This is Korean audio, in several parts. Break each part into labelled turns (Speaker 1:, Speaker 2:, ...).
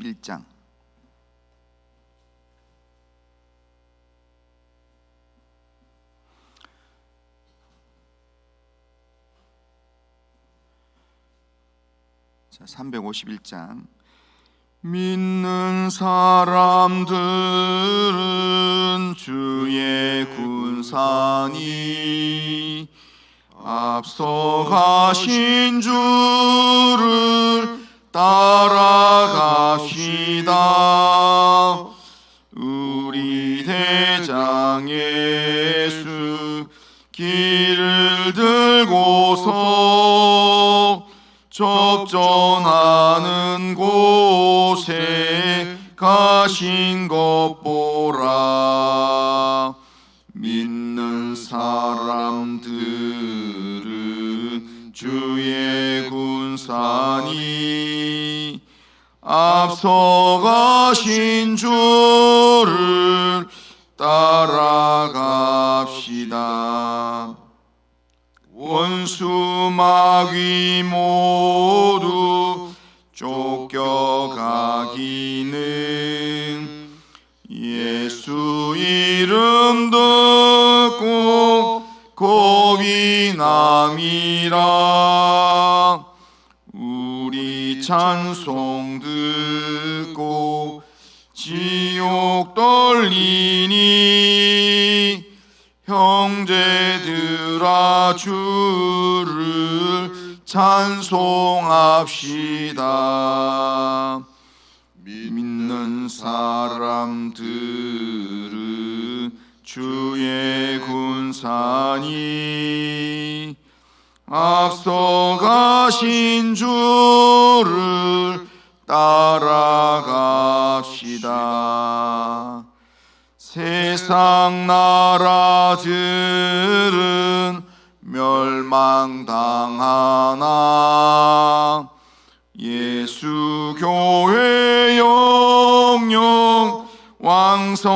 Speaker 1: 451장. 자, 351장. 믿는 사람들은 주의 군산이 앞서가신 주를 따라갑시다. 우리 대장 예수 길을 들고서 접전하는 곳에 가신 것 보라 앞서가신 주를 따라갑시다. 원수 마귀 모두 쫓겨가기는 예수 이름 듣고 겁이 남이라 찬송 듣고 지옥 떨리니 형제들아 주를 찬송합시다. 믿는 사람들은 주의 군산이 앞서가신 주 를 따라갑시다. 세상 나라들은 멸망당하나 예수 교회 영영 왕성하리라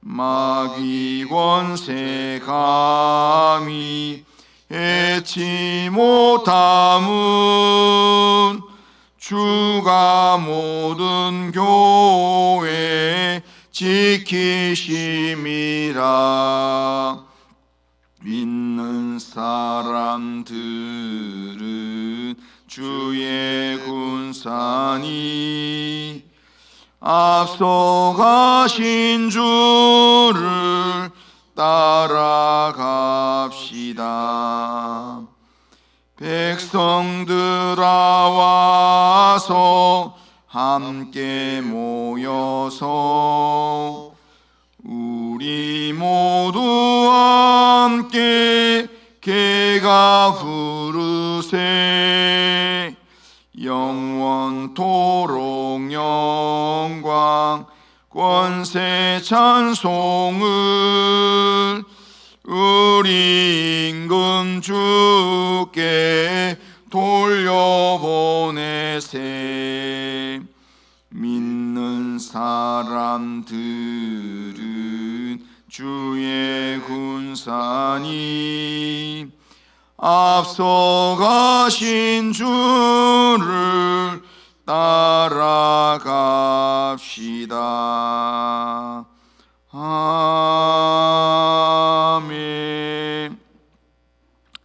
Speaker 1: 마귀 권세 감히 해치 못함은 주가 모든 교회 지키심이라 믿는 사람들은 주의 군산이 앞서가신 주를 따라갑시다. 백성들아 와서 함께 모여서 우리 모두 함께 개가 부르세. 영원토록 영광 권세 찬송을 우리 임금 주께 돌려보내세 믿는 사람들은 주의 군산이 앞서가신 주를 따라갑시다. 아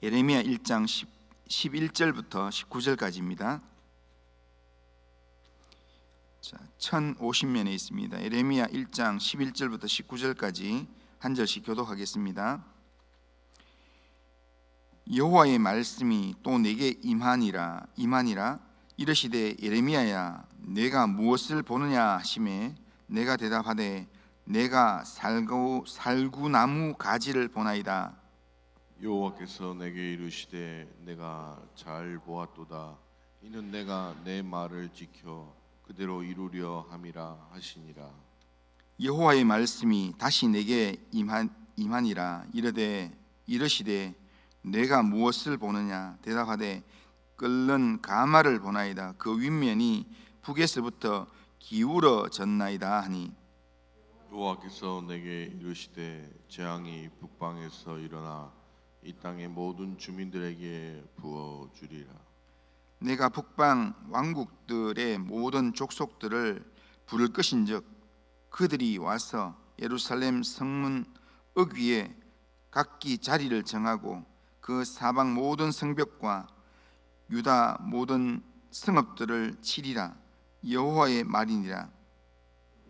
Speaker 1: 예레미야 1장 11절부터 19절까지입니다. 자, 1050면에 있습니다. 예레미야 1장 11절부터 19절까지 한 절씩 교독하겠습니다. 여호와의 말씀이 또 내게 임하니라 임하니라 이르시되 예레미야야 내가 무엇을 보느냐 하심에 내가 대답하되 내가 살구 살구나무 가지를 보나이다
Speaker 2: 여호와께서 내게 이르시되 내가 잘 보았도다. 이는 내가 내 말을 지켜 그대로 이루려 함이라 하시니라.
Speaker 1: 여호와의 말씀이 다시 내게 임한, 임하니라. 이르되 이르시되 내가 무엇을 보느냐? 대답하되 끓는 가마를 보나이다. 그 윗면이 북에서부터 기울어졌나이다 하니.
Speaker 2: 여호와께서 내게 이르시되 재앙이 북방에서 일어나 이 땅의 모든 주민들에게 부어 주리라.
Speaker 1: 내가 북방 왕국들의 모든 족속들을 부를 것인즉 그들이 와서 예루살렘 성문 어귀에 각기 자리를 정하고 그 사방 모든 성벽과 유다 모든 성읍들을 치리라. 여호와의 말이니라.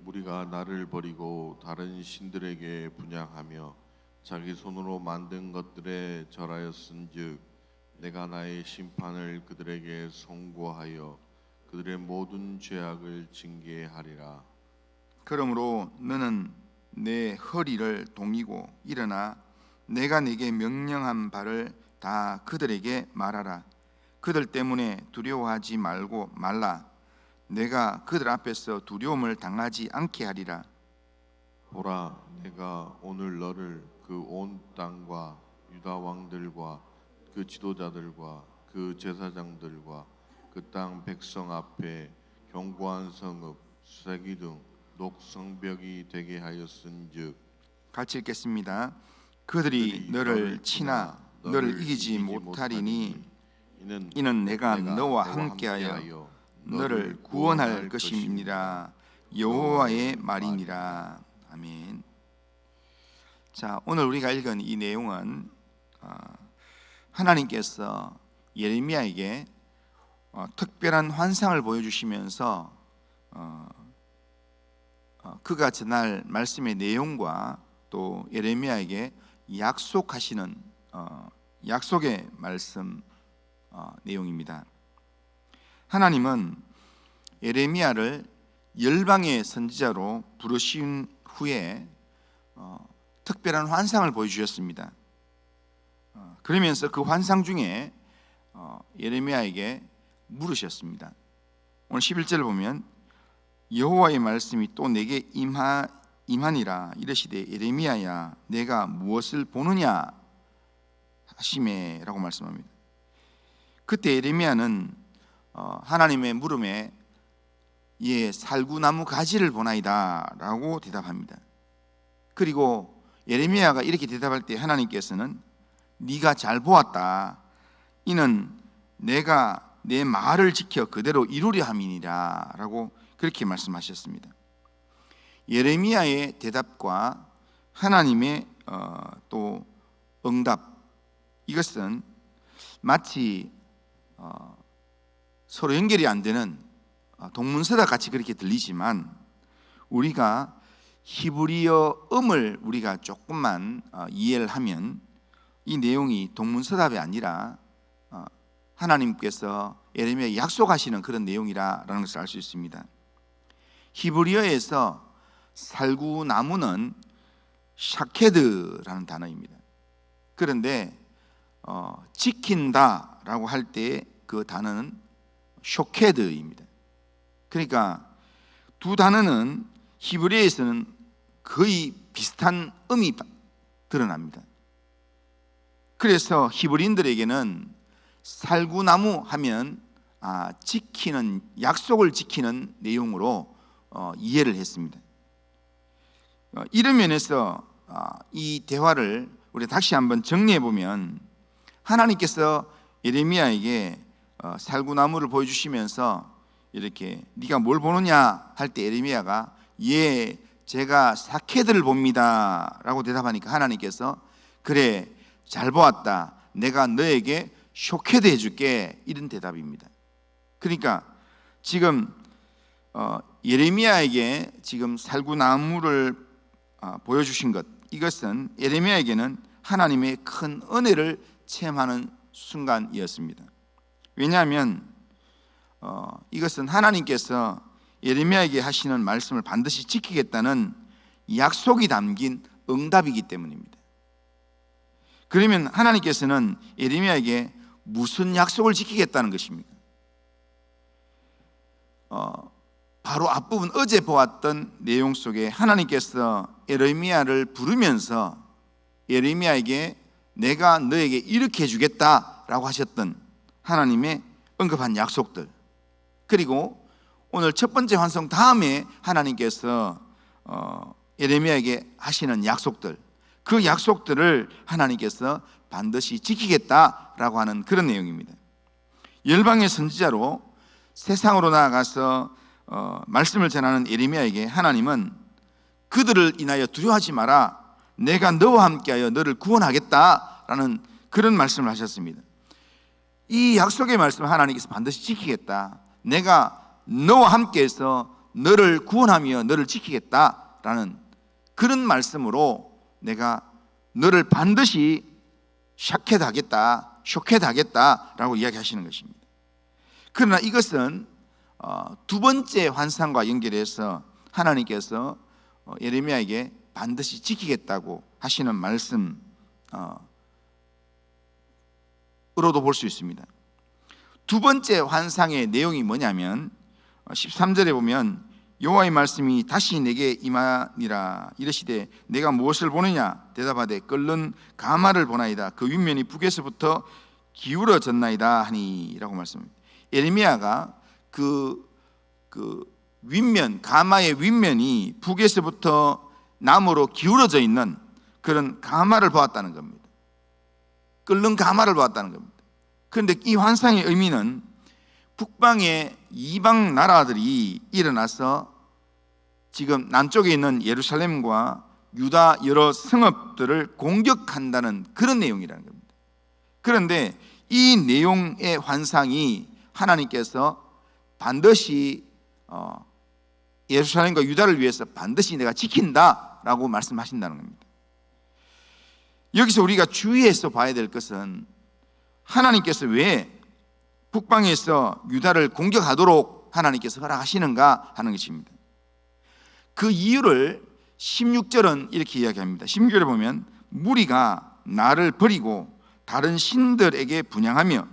Speaker 2: 우리가 나를 버리고 다른 신들에게 분양하며 자기 손으로 만든 것들에 절하였은즉 내가 나의 심판을 그들에게 송구하여 그들의 모든 죄악을 징계하리라.
Speaker 1: 그러므로 너는 내 허리를 동이고 일어나 내가 네게 명령한 바를 다 그들에게 말하라. 그들 때문에 두려워하지 말고 말라. 내가 그들 앞에서 두려움을 당하지 않게 하리라
Speaker 2: 보라 내가 오늘 너를 그 온 땅과 유다 왕들과 그 지도자들과 그 제사장들과 그 땅 백성 앞에 견고한 성읍 수세기 등 녹성벽이 되게 하였은즉.
Speaker 1: 같이 읽겠습니다. 그들이 너를 치나 너를 이기지 못하리니
Speaker 2: 이는
Speaker 1: 이는 내가
Speaker 2: 내가
Speaker 1: 너와
Speaker 2: 너와
Speaker 1: 함께하여
Speaker 2: 함께하여
Speaker 1: 너를 구원할 것임이니라 여호와의 말이니라 아멘. 자 오늘 우리가 읽은 이 내용은 어, 하나님께서 예레미야에게 어, 특별한 환상을 보여주시면서 어, 어, 그가 전할 말씀의 내용과 또 예레미야에게 약속하시는 어, 약속의 말씀 어, 내용입니다. 하나님은 예레미야를 열방의 선지자로 부르신 후에 어, 특별한 환상을 보여주셨습니다. 어, 그러면서 그 환상 중에 어, 예레미야에게 물으셨습니다. 오늘 11절을 보면 여호와의 말씀이 또 내게 임하, 임하니라 이르시되 예레미야야 내가 무엇을 보느냐 하심에라고 말씀합니다. 그때 예레미야는 어, 하나님의 물음에 예 살구나무 가지를 보나이다 라고 대답합니다. 그리고 예레미야가 이렇게 대답할 때 하나님께서는 네가 잘 보았다. 이는 내가 내 말을 지켜 그대로 이루려 함이니라 라고 그렇게 말씀하셨습니다. 예레미야의 대답과 하나님의 어, 또 응답 이것은 마치 어, 서로 연결이 안 되는 어, 동문서답 같이 그렇게 들리지만 우리가 히브리어 음을 우리가 조금만 어, 이해를 하면 이 내용이 동문서답이 아니라 어, 하나님께서 예레미야에 약속하시는 그런 내용이라는 것을 알 수 있습니다. 히브리어에서 살구나무는 샤케드라는 단어입니다. 그런데 어, 지킨다라고 할 때 그 단어는 쇼케드입니다. 그러니까 두 단어는 히브리어에서는 거의 비슷한 음이 드러납니다. 그래서 히브리인들에게는 살구나무 하면 아, 지키는 약속을 지키는 내용으로 어, 이해를 했습니다. 어, 이런 면에서 아, 이 대화를 우리 다시 한번 정리해 보면 하나님께서 예레미야에게 어, 살구나무를 보여주시면서 이렇게 네가 뭘 보느냐 할때 예레미야가 예 제가 사케들을 봅니다라고 대답하니까 하나님께서 그래 잘 보았다 내가 너에게 쇼케드 해줄게 이런 대답입니다. 그러니까 지금 어, 예레미야에게 지금 살구나무를 어, 보여주신 것 이것은 예레미야에게는 하나님의 큰 은혜를 체험하는 순간이었습니다. 왜냐하면 어, 이것은 하나님께서 예레미야에게 하시는 말씀을 반드시 지키겠다는 약속이 담긴 응답이기 때문입니다. 그러면 하나님께서는 예레미야에게 무슨 약속을 지키겠다는 것입니까? 어, 바로 앞부분 어제 보았던 내용 속에 하나님께서 예레미야를 부르면서 예레미야에게 내가 너에게 이렇게 해주겠다라고 하셨던 하나님의 언급한 약속들 그리고 오늘 첫 번째 환성 다음에 하나님께서 어, 예레미야에게 하시는 약속들 그 약속들을 하나님께서 반드시 지키겠다라고 하는 그런 내용입니다. 열방의 선지자로 세상으로 나아가서 어, 말씀을 전하는 예레미야에게 하나님은 그들을 인하여 두려워하지 마라. 내가 너와 함께하여 너를 구원하겠다라는 그런 말씀을 하셨습니다. 이 약속의 말씀을 하나님께서 반드시 지키겠다. 내가 너와 함께해서 너를 구원하며 너를 지키겠다라는 그런 말씀으로 내가 너를 반드시 샤켓하겠다, 쇼켓하겠다라고 이야기하시는 것입니다. 그러나 이것은 어, 두 번째 환상과 연결해서 하나님께서 어, 예레미야에게 반드시 지키겠다고 하시는 말씀 어, 으로도 볼 수 있습니다. 두 번째 환상의 내용이 뭐냐면 13절에 보면 여호와의 말씀이 다시 내게 임하니라 이르시되 내가 무엇을 보느냐 대답하되 끓는 가마를 보나이다 그 윗면이 북에서부터 기울어졌나이다 하니라고 말씀합니다. 예레미야가 그, 그 윗면 가마의 윗면이 북에서부터 남으로 기울어져 있는 그런 가마를 보았다는 겁니다. 끓는 가마를 보았다는 겁니다. 그런데 이 환상의 의미는 북방의 이방 나라들이 일어나서 지금 남쪽에 있는 예루살렘과 유다 여러 성읍들을 공격한다는 그런 내용이라는 겁니다. 그런데 이 내용의 환상이 하나님께서 반드시 어, 예루살렘과 유다를 위해서 반드시 내가 지킨다라고 말씀하신다는 겁니다. 여기서 우리가 주의해서 봐야 될 것은 하나님께서 왜 북방에서 유다를 공격하도록 하나님께서 허락하시는가 하는 것입니다. 그 이유를 16절은 이렇게 이야기합니다. 16절에 보면 무리가 나를 버리고 다른 신들에게 분양하며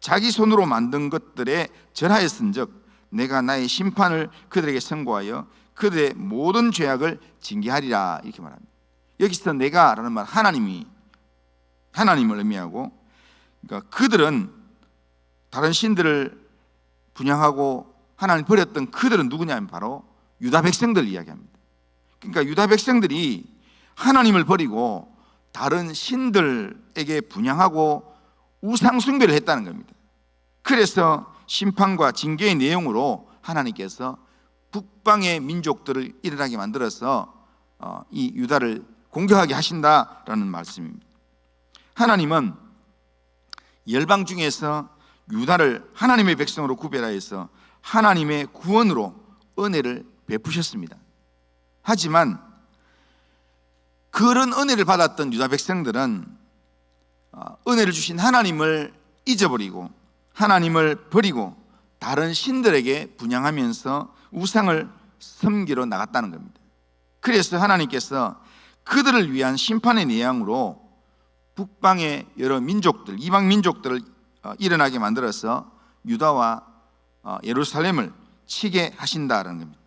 Speaker 1: 자기 손으로 만든 것들에 절하였은즉 내가 나의 심판을 그들에게 선고하여 그들의 모든 죄악을 징계하리라 이렇게 말합니다. 여기서 내가라는 말 하나님이 하나님을 의미하고 그러니까 그들은 다른 신들을 분양하고 하나님 버렸던 그들은 누구냐면 바로 유다 백성들 이야기합니다. 그러니까 유다 백성들이 하나님을 버리고 다른 신들에게 분양하고 우상 숭배를 했다는 겁니다. 그래서 심판과 징계의 내용으로 하나님께서 북방의 민족들을 일어나게 만들어서 어, 이 유다를 공격하게 하신다라는 말씀입니다. 하나님은 열방 중에서 유다를 하나님의 백성으로 구별하여서 하나님의 구원으로 은혜를 베푸셨습니다. 하지만 그런 은혜를 받았던 유다 백성들은 어, 은혜를 주신 하나님을 잊어버리고 하나님을 버리고 다른 신들에게 분양하면서 우상을 섬기러 나갔다는 겁니다. 그래서 하나님께서 그들을 위한 심판의 내용으로 북방의 여러 민족들, 이방 민족들을 어, 일어나게 만들어서 유다와 어, 예루살렘을 치게 하신다는 겁니다.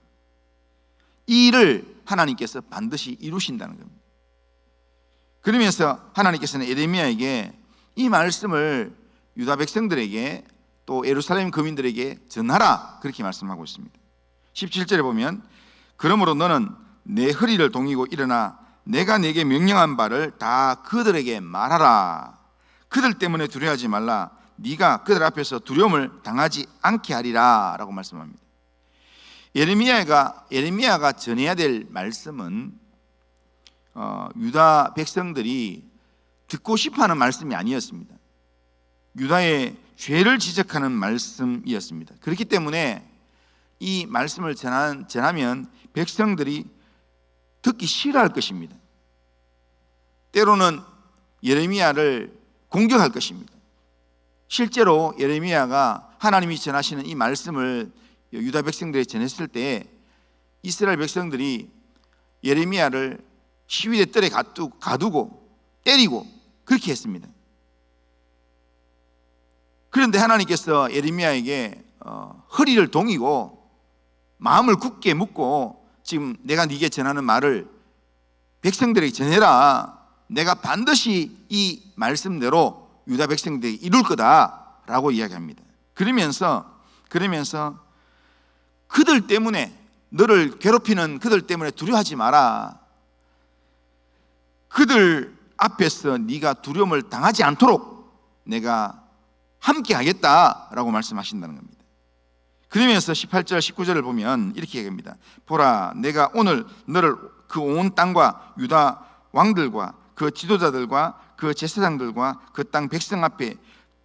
Speaker 1: 이 일을 하나님께서 반드시 이루신다는 겁니다. 그러면서 하나님께서는 에레미야에게 이 말씀을 유다 백성들에게 또 예루살렘 거민들에게 전하라 그렇게 말씀하고 있습니다. 17절에 보면 그러므로 너는 내 허리를 동이고 일어나 내가 내게 명령한 바를 다 그들에게 말하라. 그들 때문에 두려워하지 말라. 네가 그들 앞에서 두려움을 당하지 않게 하리라라고 말씀합니다. 예레미야가 예레미야가 전해야 될 말씀은 어, 유다 백성들이 듣고 싶어하는 말씀이 아니었습니다. 유다의 죄를 지적하는 말씀이었습니다. 그렇기 때문에 이 말씀을 전한, 전하면 백성들이 듣기 싫어할 것입니다. 때로는 예레미야를 공격할 것입니다. 실제로 예레미야가 하나님이 전하시는 이 말씀을 유다 백성들에 전했을 때 이스라엘 백성들이 예레미야를 시위대 뜰에 가두- 가두고 때리고 그렇게 했습니다. 그런데 하나님께서 예레미야에게 어, 허리를 동이고 마음을 굳게 묶고 지금 내가 네게 전하는 말을 백성들에게 전해라. 내가 반드시 이 말씀대로 유다 백성들이 이룰 거다라고 이야기합니다. 그러면서 그러면서 그들 때문에 너를 괴롭히는 그들 때문에 두려워하지 마라. 그들 앞에서 네가 두려움을 당하지 않도록 내가 함께 하겠다라고 말씀하신다는 겁니다. 그러면서 18절 19절을 보면 이렇게 얘기합니다. 보라 내가 오늘 너를 그 온 땅과 유다 왕들과 그 지도자들과 그 제사장들과 그 땅 백성 앞에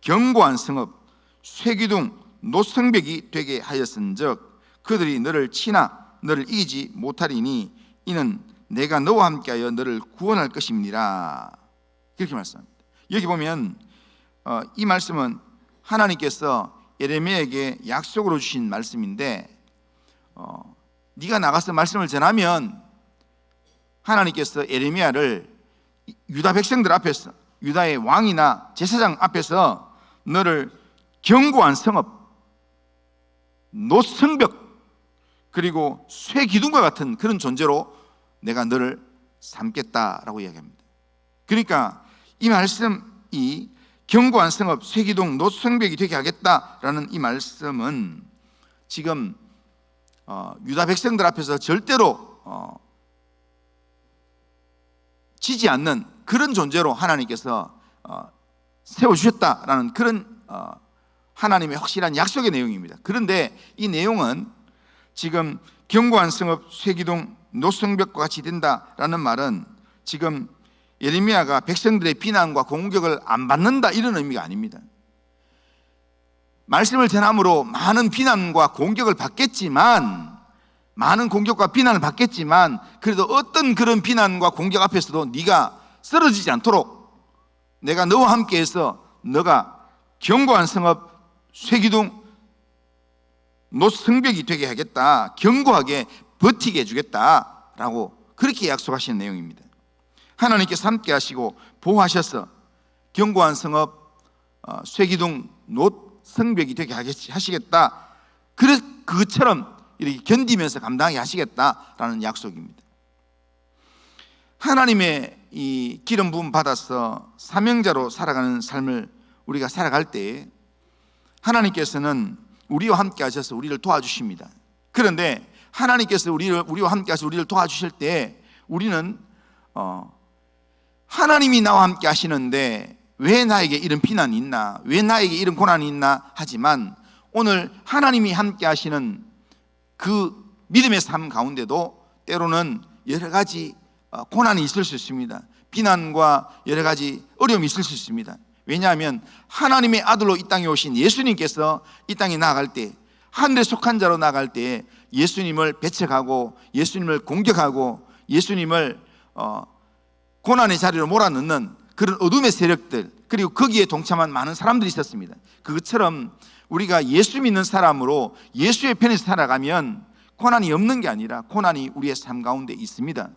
Speaker 1: 견고한 성읍 쇠기둥 노성벽이 되게 하였은즉 그들이 너를 치나 너를 이기지 못하리니 이는 내가 너와 함께하여 너를 구원할 것임니라 그렇게 말씀합니다. 여기 보면 어, 이 말씀은 하나님께서 예레미야에게 약속으로 주신 말씀인데 어, 네가 나가서 말씀을 전하면 하나님께서 예레미야를 유다 백성들 앞에서 유다의 왕이나 제사장 앞에서 너를 견고한 성읍, 노성벽 그리고 쇠 기둥과 같은 그런 존재로 내가 너를 삼겠다라고 이야기합니다. 그러니까 이 말씀이 견고한 성읍, 쇠기둥, 노성벽이 되게 하겠다라는 이 말씀은 지금 어, 유다 백성들 앞에서 절대로 어, 지지 않는 그런 존재로 하나님께서 어, 세워주셨다라는 그런 어, 하나님의 확실한 약속의 내용입니다. 그런데 이 내용은 지금 견고한 성읍, 쇠기둥, 노성벽과 같이 된다라는 말은 지금 예레미야가 백성들의 비난과 공격을 안 받는다 이런 의미가 아닙니다. 말씀을 전함으로 많은 비난과 공격을 받겠지만 많은 공격과 비난을 받겠지만 그래도 어떤 그런 비난과 공격 앞에서도 네가 쓰러지지 않도록 내가 너와 함께해서 너가 견고한 성읍 쇠기둥 노성벽이 되게 하겠다 견고하게 버티게 해주겠다라고 그렇게 약속하시는 내용입니다. 하나님께서 함께 하시고 보호하셔서 견고한 성읍 어, 쇠기둥 노 성벽이 되게 하시겠다. 그래 그것처럼 이렇게 견디면서 감당하게 하시겠다라는 약속입니다. 하나님의 이 기름 부음 받아서 사명자로 살아가는 삶을 우리가 살아갈 때 하나님께서는 우리와 함께 하셔서 우리를 도와주십니다. 그런데 하나님께서 우리를 우리와 함께 하셔서 우리를 도와주실 때 우리는 어, 하나님이 나와 함께 하시는데 왜 나에게 이런 비난이 있나? 왜 나에게 이런 고난이 있나? 하지만 오늘 하나님이 함께 하시는 그 믿음의 삶 가운데도 때로는 여러 가지 어, 고난이 있을 수 있습니다. 비난과 여러 가지 어려움이 있을 수 있습니다. 왜냐하면 하나님의 아들로 이 땅에 오신 예수님께서 이 땅에 나아갈 때 하늘에 속한 자로 나갈 때 예수님을 배척하고 예수님을 공격하고 예수님을 어, 고난의 자리로 몰아넣는 그런 어둠의 세력들 그리고 거기에 동참한 많은 사람들이 있었습니다. 그것처럼 우리가 예수 믿는 사람으로 예수의 편에서 살아가면 고난이 없는 게 아니라 고난이 우리의 삶 가운데 있습니다.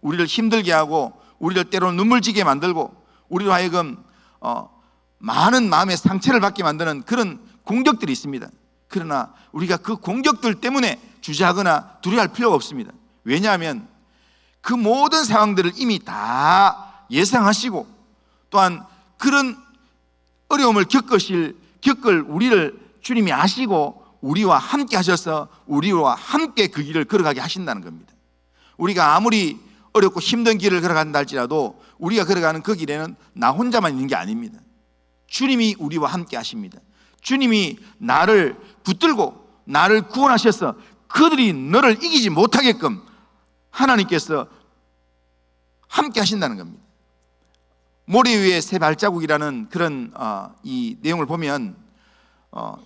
Speaker 1: 우리를 힘들게 하고 우리를 때로 눈물 지게 만들고 우리로 하여금 어, 많은 마음의 상처를 받게 만드는 그런 공격들이 있습니다. 그러나 우리가 그 공격들 때문에 주저하거나 두려워할 필요가 없습니다. 왜냐하면 그 모든 상황들을 이미 다 예상하시고 또한 그런 어려움을 겪으실 겪을 우리를 주님이 아시고 우리와 함께 하셔서 우리와 함께 그 길을 걸어가게 하신다는 겁니다. 우리가 아무리 어렵고 힘든 길을 걸어간다 할지라도 우리가 걸어가는 그 길에는 나 혼자만 있는 게 아닙니다. 주님이 우리와 함께 하십니다. 주님이 나를 붙들고 나를 구원하셔서 그들이 너를 이기지 못하게끔 하나님께서 함께 하신다는 겁니다. 모래 위에 새 발자국이라는 그런 어, 이 내용을 보면 어,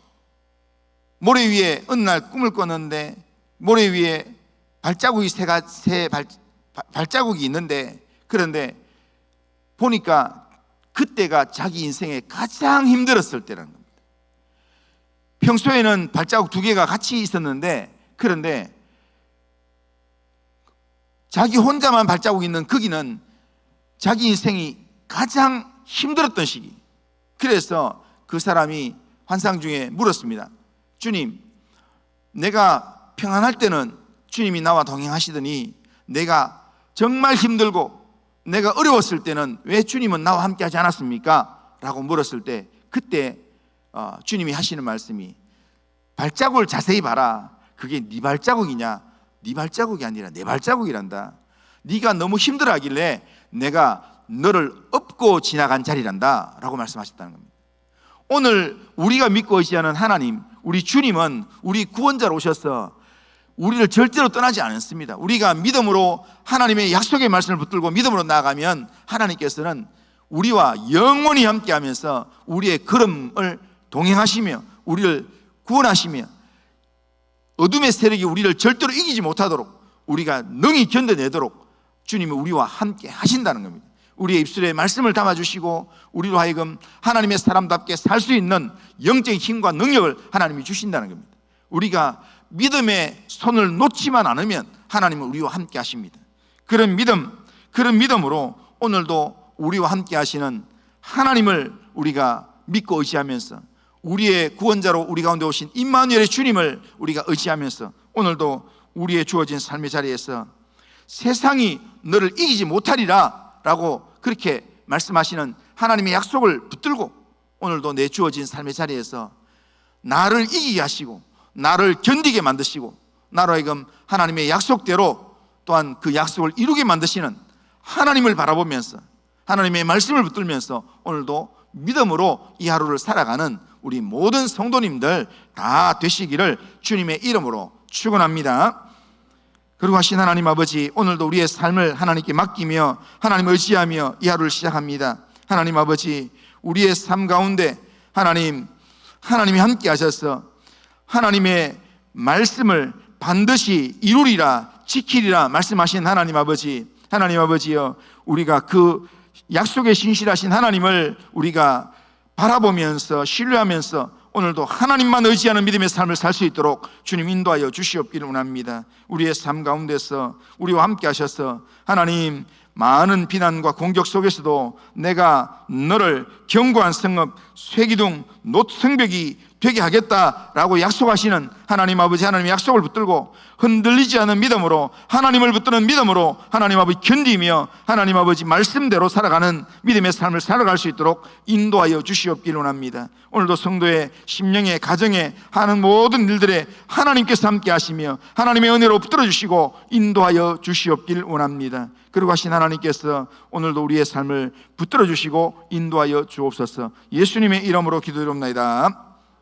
Speaker 1: 모래 위에 어느 날 꿈을 꿨는데 모래 위에 발자국이 새가 새 발, 발- 발자국이 있는데 그런데 보니까 그때가 자기 인생에 가장 힘들었을 때라는 겁니다. 평소에는 발자국 두 개가 같이 있었는데 그런데 자기 혼자만 발자국 있는 거기는 자기 인생이 가장 힘들었던 시기. 그래서 그 사람이 환상 중에 물었습니다. 주님, 내가 평안할 때는 주님이 나와 동행하시더니 내가 정말 힘들고 내가 어려웠을 때는 왜 주님은 나와 함께 하지 않았습니까? 라고 물었을 때 그때 어, 주님이 하시는 말씀이 발자국을 자세히 봐라. 그게 네 발자국이냐? 네 발자국이 아니라 내 발자국이란다. 네가 너무 힘들어하길래 내가 너를 업고 지나간 자리란다. 라고 말씀하셨다는 겁니다. 오늘 우리가 믿고 의지하는 하나님, 우리 주님은 우리 구원자로 오셔서 우리를 절대로 떠나지 않습니다. 우리가 믿음으로 하나님의 약속의 말씀을 붙들고 믿음으로 나아가면 하나님께서는 우리와 영원히 함께 하면서 우리의 걸음을 동행하시며 우리를 구원하시며 어둠의 세력이 우리를 절대로 이기지 못하도록 우리가 능히 견뎌내도록 주님이 우리와 함께 하신다는 겁니다. 우리의 입술에 말씀을 담아주시고 우리로 하여금 하나님의 사람답게 살 수 있는 영적인 힘과 능력을 하나님이 주신다는 겁니다. 우리가 믿음의 손을 놓지만 않으면 하나님은 우리와 함께 하십니다. 그런 믿음, 그런 믿음으로 오늘도 우리와 함께 하시는 하나님을 우리가 믿고 의지하면서 우리의 구원자로 우리 가운데 오신 임마누엘의 주님을 우리가 의지하면서 오늘도 우리의 주어진 삶의 자리에서 세상이 너를 이기지 못하리라 라고 그렇게 말씀하시는 하나님의 약속을 붙들고 오늘도 내 주어진 삶의 자리에서 나를 이기게 하시고 나를 견디게 만드시고 나로 하여금 하나님의 약속대로 또한 그 약속을 이루게 만드시는 하나님을 바라보면서 하나님의 말씀을 붙들면서 오늘도 믿음으로 이 하루를 살아가는 우리 모든 성도님들 다 되시기를 주님의 이름으로 축원합니다. 그리고 하신 하나님 아버지 오늘도 우리의 삶을 하나님께 맡기며 하나님을 의지하며 이 하루를 시작합니다. 하나님 아버지 우리의 삶 가운데 하나님 하나님이 함께 하셔서 하나님의 말씀을 반드시 이루리라 지키리라 말씀하신 하나님 아버지 하나님 아버지여 우리가 그 약속에 신실하신 하나님을 우리가 바라보면서 신뢰하면서 오늘도 하나님만 의지하는 믿음의 삶을 살 수 있도록 주님 인도하여 주시옵기를 원합니다. 우리의 삶 가운데서 우리와 함께 하셔서 하나님 많은 비난과 공격 속에서도 내가 너를 견고한 성읍 쇠기둥 노성벽이 되게 하겠다라고 약속하시는 하나님 아버지 하나님의 약속을 붙들고 흔들리지 않은 믿음으로 하나님을 붙드는 믿음으로 하나님 아버지 견디며 하나님 아버지 말씀대로 살아가는 믿음의 삶을 살아갈 수 있도록 인도하여 주시옵기를 원합니다. 오늘도 성도의 심령의 가정에 하는 모든 일들에 하나님께서 함께 하시며 하나님의 은혜로 붙들어 주시고 인도하여 주시옵기를 원합니다. 그리고 하신 하나님께서 오늘도 우리의 삶을 붙들어 주시고 인도하여 주옵소서. 예수님의 이름으로 기도드립니다.